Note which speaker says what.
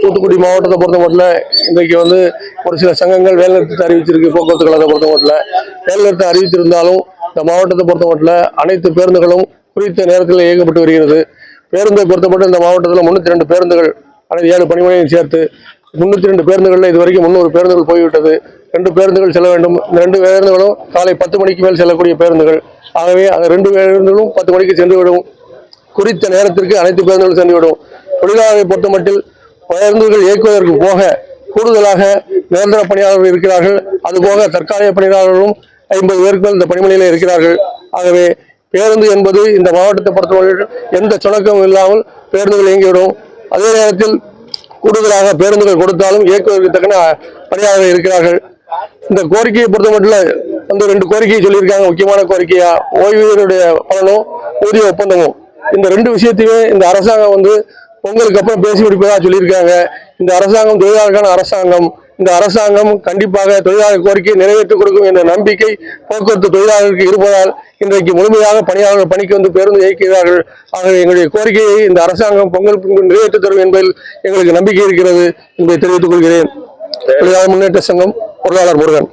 Speaker 1: தூத்துக்குடி மாவட்டத்தை பொறுத்த மட்டும் இன்றைக்கு வந்து ஒரு சில சங்கங்கள் வேலைநிறுத்தத்தை அறிவிச்சிருக்கு. போக்குவரத்து கழகத்தை பொறுத்த மட்டும் வேலைநிறுத்தம் அறிவித்திருந்தாலும் இந்த மாவட்டத்தை பொறுத்த மட்டும் அனைத்து பேருந்துகளும் குறித்த நேரத்தில் இயக்கப்பட்டு வருகிறது. பேருந்தை பொறுத்தமட்டும் இந்த மாவட்டத்தில் முன்னூற்றி ரெண்டு பேருந்துகள் அனைத்து ஏழு பணிமனையும் சேர்த்து முன்னூற்றி ரெண்டு பேருந்துகளில் இது வரைக்கும் முந்நூறு பேருந்துகள் போய்விட்டது. ரெண்டு பேருந்துகள் செல்ல வேண்டும். இந்த ரெண்டு பேருந்துகளும் காலை பத்து மணிக்கு மேல் செல்லக்கூடிய பேருந்துகள். ஆகவே அந்த ரெண்டு பேருந்துகளும் பத்து மணிக்கு சென்று விடும் குறித்த நேரத்திற்கு அனைத்து பேருந்துகளும் சென்றுவிடும். தொழிலாளரை பொறுத்தமட்டில் பேருந்துகள் இயக்குவதற்கு போக கூடுதலாக நிரந்தர பணியாளர்கள் இருக்கிறார்கள். அதுபோக தற்காலிக பணியாளர்களும் ஐம்பது பேருக்கு இந்த பணிமனையில் இருக்கிறார்கள். ஆகவே பேருந்து என்பது இந்த மாவட்டத்தை பொறுத்தவர்கள் எந்த சுணக்கமும் இல்லாமல் பேருந்துகள் இயங்கிவிடும். அதே நேரத்தில் கூடுதலாக பேருந்துகள் கொடுத்தாலும் இயக்குவதற்கு தக்கன பணியாளர்கள் இருக்கிறார்கள். இந்த கோரிக்கையை பொறுத்த மட்டும் வந்து ரெண்டு கோரிக்கையை சொல்லியிருக்காங்க. முக்கியமான கோரிக்கையா? ஓய்வூதியருடைய பலனும் ஊதிய ஒப்பந்தமும் இந்த ரெண்டு விஷயத்தையுமே இந்த அரசாங்கம் வந்து பொங்கலுக்கு அப்புறம் பேசி முடிப்பதாக சொல்லியிருக்காங்க. இந்த அரசாங்கம் தொழிலாளருக்கான அரசாங்கம் இந்த அரசாங்கம் கண்டிப்பாக தொழிலாளர் கோரிக்கையை நிறைவேற்றிக் கொடுக்கும் என்ற நம்பிக்கை போக்குவரத்து தொழிலாளர்களுக்கு இருப்பதால் இன்றைக்கு முழுமையாக பணியாளர்கள் பணிக்கு வந்து பேருந்து இயக்கிறார்கள் ஆகவே எங்களுடைய கோரிக்கையை இந்த அரசாங்கம் பொங்கல் நிறைவேற்றி தரும் என்பதில் எங்களுக்கு நம்பிக்கை இருக்கிறது என்பதை தெரிவித்துக் கொள்கிறேன். தொழிலாளர் முன்னேற்ற சங்கம் பொருளாளர் முருகன்.